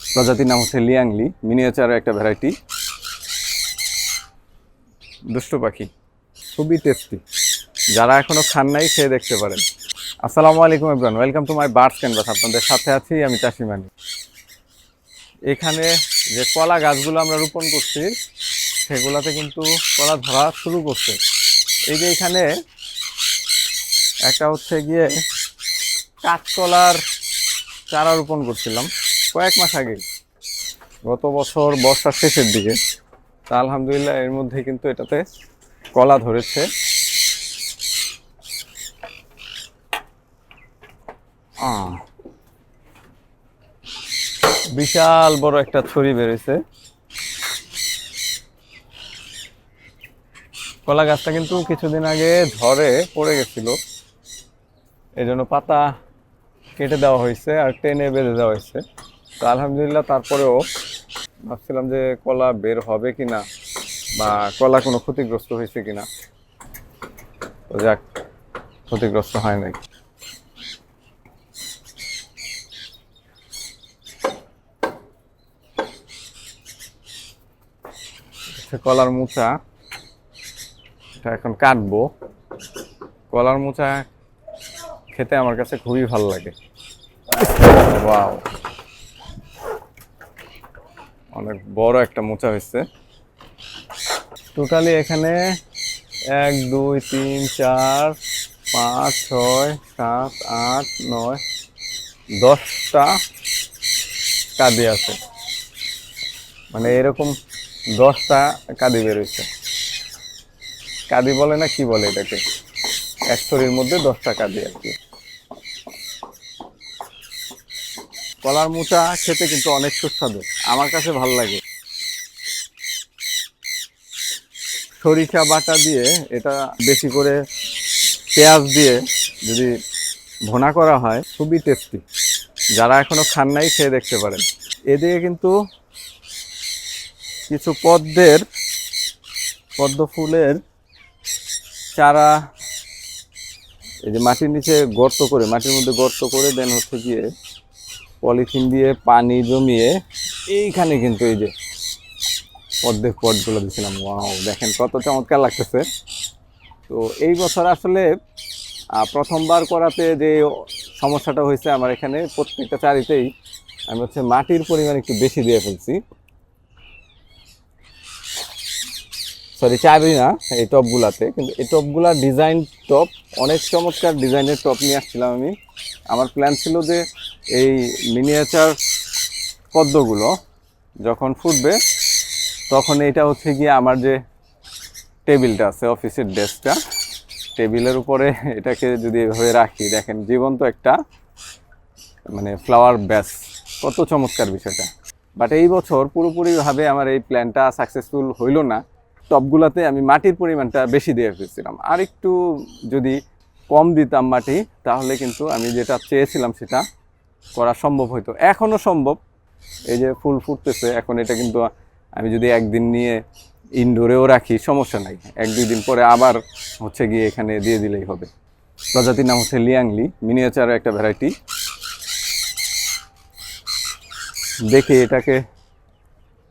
প্রজাতির নাম হচ্ছে লিয়াংলি মিনিয়েচারের একটা ভ্যারাইটি দুষ্টু পাখি। খুবই টেস্টি যারা এখনও খান নাই, খেয়ে দেখতে পারেন। আসসালামু আলাইকুম Ibran welcome to my birds canvas আপনাদের সাথে আছি আমি চাষিমানি। এখানে যে কলা গাছগুলো আমরা রোপণ করছি, সেগুলোতে কিন্তু কলা ধরা শুরু করছে। এই যে এখানে একটা হচ্ছে গিয়ে কাঁচকলার চারা রোপণ করছিলাম। কয়েক মাস আগে, গত বছর বর্ষার শেষের দিকে, তা আলহামদুলিল্লাহ এর মধ্যে কিন্তু এটাতে কলা ধরেছে। বিশাল বড় একটা ছড়ি বেরোছে কলা গাছটা কিন্তু কিছুদিন আগে ঝড়ে পড়ে গেছিল। এই জন্য পাতা কেটে দেওয়া হয়েছে আর টেনে বেঁধে দেওয়া হয়েছে। তো আলহামদুলিল্লাহ তারপরেও ভাবছিলাম যে কলা বের হবে কিনা বা কলা কোনো ক্ষতিগ্রস্ত হয়েছে কিনা। তো যাক, ক্ষতিগ্রস্ত হয় নাই। কলার মোচা এটা এখন কাটবো। কলার মোচা খেতে আমার কাছে খুবই ভালো লাগে। ওয়াও। অনেক বড় একটা মোচা হয়েছে। টোটালি এখানে এক, দুই, তিন, চার, পাঁচ, ছয়, সাত, আট, নয়, দশটা কাদি আছে। মানে এরকম দশটা কাদি বেরোচ্ছে কাদি বলে না কি বলে এটাকে? এক ছড়ির মধ্যে দশটা কাদি আর কি। কলার মোচা খেতে কিন্তু অনেক সুস্বাদু। আমার কাছে ভালো লাগে। সরিষা বাটা দিয়ে এটা বেশি করে পেঁয়াজ দিয়ে যদি ভোনা করা হয়, খুবই টেস্টি যারা এখনও খান নাই খেয়ে দেখতে পারেন। এদিকে কিন্তু কিছু পদ্মের, পদ্ম ফুলের চারা এই যে মাটির নিচে গর্ত করে, মাটির মধ্যে গর্ত করে দেন হচ্ছে গিয়ে পলিথিন দিয়ে পানি জমিয়ে এইখানে কিন্তু এই যে পদ্মের পটগুলো দিয়েছিলাম ওয়াও, দেখেন কত চমৎকার লাগতেছে। তো এই বছর আসলে প্রথমবার করাতে যে সমস্যাটা হয়েছে আমার এখানে, প্রত্যেকটা চারিতেই আমি হচ্ছে মাটির পরিমাণ একটু বেশি দিয়ে ফেলছি। সরি চাবি না, এই টপগুলাতে, কিন্তু এই টপগুলা ডিজাইন টপ, অনেক চমৎকার ডিজাইনের টপ নিয়ে আসছিলাম আমি। আমার প্ল্যান ছিল যে এই মিনিয়েচার পদ্মগুলো যখন ফুটবে, তখন এটা হচ্ছে গিয়ে আমার যে টেবিলটা আছে, অফিসের ডেস্কটা। টেবিলের উপরে এটাকে যদি এভাবে রাখি, দেখেন জীবন্ত একটা মানে ফ্লাওয়ার ব্যাস কত চমৎকার বিষয়টা। বাট এই বছর পুরোপুরিভাবে আমার এই প্ল্যানটা সাকসেসফুল হইল না। টপগুলোতে আমি মাটির পরিমাণটা বেশি দিয়ে ফেলছিলাম। আর একটু যদি কম দিতাম মাটি, তাহলে কিন্তু আমি যেটা চেয়েছিলাম সেটা করা সম্ভব হতো এখনও সম্ভব এই যে ফুল ফুটতেছে, এখন এটা কিন্তু আমি যদি একদিন নিয়ে ইনডোরেও রাখি, সমস্যা নাই। এক, দুই দিন পরে আবার হচ্ছে গিয়ে এখানে দিয়ে দিলেই হবে। প্রজাতির নাম হচ্ছে লিয়াংলি মিনিয়েচারের একটা ভ্যারাইটি দেখি এটাকে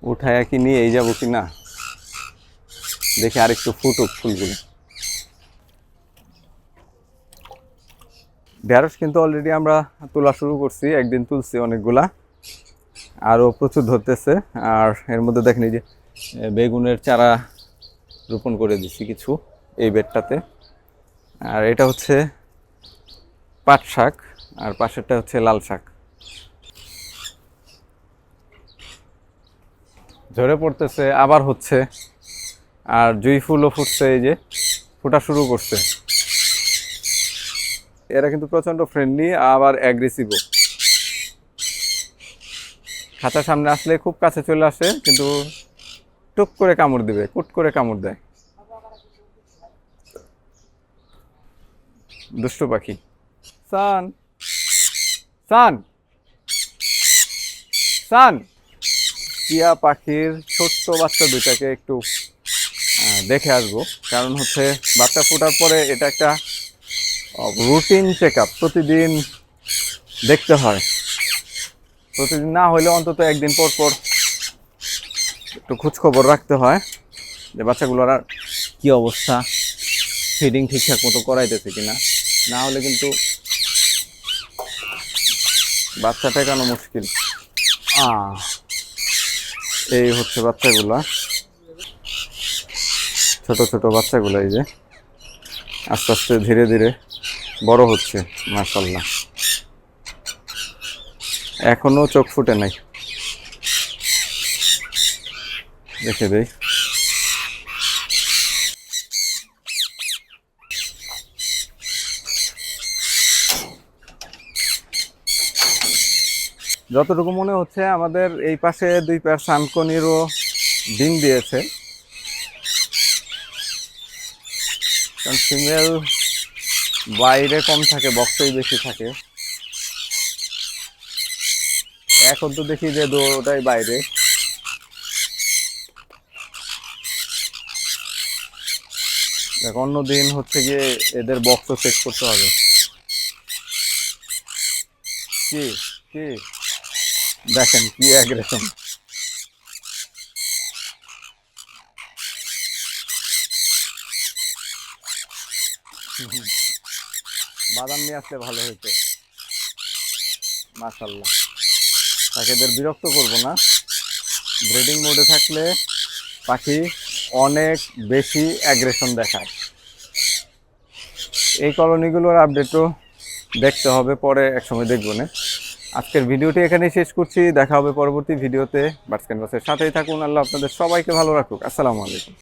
উঠায় কি নিয়ে এই যাব কি না। দেখি আরেকটু ফুটুক ফুলগুলো। ঢেঁড়স কিন্তু অলরেডি আমরা তোলা শুরু করছি, একদিন তুলছি অনেকগুলা। আরও প্রচুর ধরতেছে। আর এর মধ্যে দেখেন এই যে বেগুনের চারা রোপণ করে দিছি কিছু এই বেডটাতে। আর এটা হচ্ছে পাট শাক, আর পাশেরটা হচ্ছে লাল শাক। ঝরে পড়তেছে, আবার হচ্ছে। আর জুই ফুলও ফুটছে এই যে, ফোটা শুরু করছে। এরা কিন্তু প্রচণ্ড ফ্রেন্ডলি আবার অ্যাগ্রেসিভও খাঁচার সামনে আসলে খুব কাছে চলে আসে, কিন্তু টুক করে কামড় দিবে, কুট করে কামড় দেয়। দুষ্টু পাখি। সান। সান। সান। টিয়া পাখির ছোট্ট বাচ্চা দুইটাকে একটু দেখে আসব। কারণ হচ্ছে বাচ্চা ফোটার পরে এটা একটা রুটিন চেক আপ প্রতিদিন দেখতে হয়। প্রতিদিন না হইলে অন্তত একদিন পর পর একটু খোঁজ খবর রাখতে হয় যে বাচ্চাগুলোর আর কি অবস্থা ফিডিং ঠিকঠাক মতো করাইতেছে কিনা। না না হলে কিন্তু বাচ্চা টেকানো মুশকিল। এই হচ্ছে বাচ্চাগুলা। ছোট ছোট বাচ্চাগুলো এই যে। আস্তে আস্তে ধীরে ধীরে বড় হচ্ছে মাশাল্লাহ এখনও চোখ ফুটে নাই। দেখে দেই। যতটুকু মনে হচ্ছে, আমাদের এই পাশে দুই পেয়ার সানকনিরও ডিম দিয়েছে। কারণ ফিমেল বাইরে কম থাকে, বক্সেই বেশি থাকে। এখন তো দেখি যে দুটাই বাইরে। অন্য দিন হচ্ছে গিয়ে এদের বক্স চেক করতে হবে। কি? কি? দেখেন কি অ্যাগ্রেশন বাদাম নিয়ে আসলে ভালো হয়েছে মাশাল্লাহ তাকে এদের বিরক্ত করব না। ব্রিডিং মোডে থাকলে পাখি অনেক বেশি অ্যাগ্রেশন দেখায়। এই কলোনিগুলোর আপডেটও দেখতে হবে, পরে একসময় দেখব না। আজকের ভিডিওটি এখানেই শেষ করছি, দেখা হবে পরবর্তী ভিডিওতে বার্ডস ক্যানভাসের সাথেই থাকুন। আল্লাহ আপনাদের সবাইকে ভালো রাখুক। আসসালামু আলাইকুম।